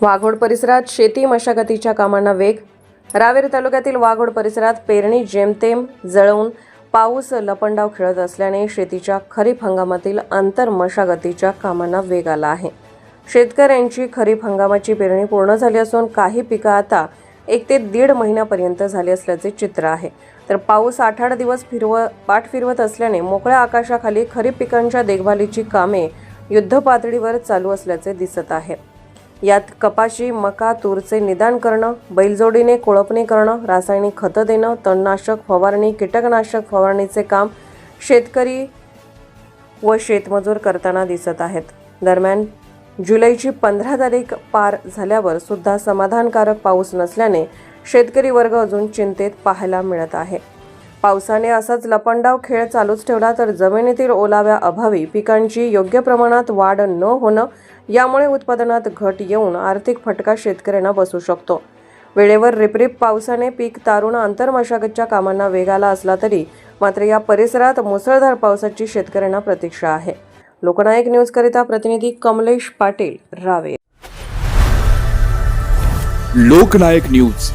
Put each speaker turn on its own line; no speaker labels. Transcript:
वाघोड परिसरात शेती मशागतीच्या कामांना वेग. रावेर तालुक्यातील वाघोड परिसरात पेरणी जेमतेम जळवून पाऊस लपंडाव खेळत असल्याने शेतीच्या खरीप हंगामातील आंतर मशागतीच्या कामांना वेग आला आहे. शेतकऱ्यांची खरीप हंगामाची पेरणी पूर्ण झाली असून काही पिकं आता एक ते दीड महिन्यापर्यंत झाली असल्याचे चित्र आहे. तर पाऊस आठ आठ दिवस फिरव पाठ फिरवत असल्याने मोकळ्या आकाशाखाली खरीप पिकांच्या देखभालीची कामे युद्धपातळीवर चालू असल्याचे दिसत आहे. यात कपाशी मका तूरचे निदान करणं बैलजोडीने कोळपणी करणं रासायनिक खतं देणं तणनाशक फवारणी कीटकनाशक फवारणीचे काम शेतकरी व शेतमजूर करताना दिसत आहेत. दरम्यान जुलैची पंधरा तारीख पार झाल्यावर सुद्धा समाधानकारक पाऊस नसल्याने शेतकरी वर्ग अजून चिंतेत पाहायला मिळत आहे. पावसाने असाच लपंडाव खेळ चालूच ठेवला तर जमिनीतील ओलाव्या अभावी पिकांची योग्य प्रमाणात वाढ न होणं यामुळे उत्पादनात घट येऊन आर्थिक फटका शेतकऱ्यांना बसू शकतो. वेळेवर रिपरिप पावसाने पीक तारून आंतरमशागतच्या कामांना वेग आला असला तरी मात्र या परिसरात मुसळधार पावसाची शेतकऱ्यांना प्रतीक्षा आहे. लोकनायक न्यूजकरिता प्रतिनिधी कमलेश पाटील रावे
लोकनायक न्यूज.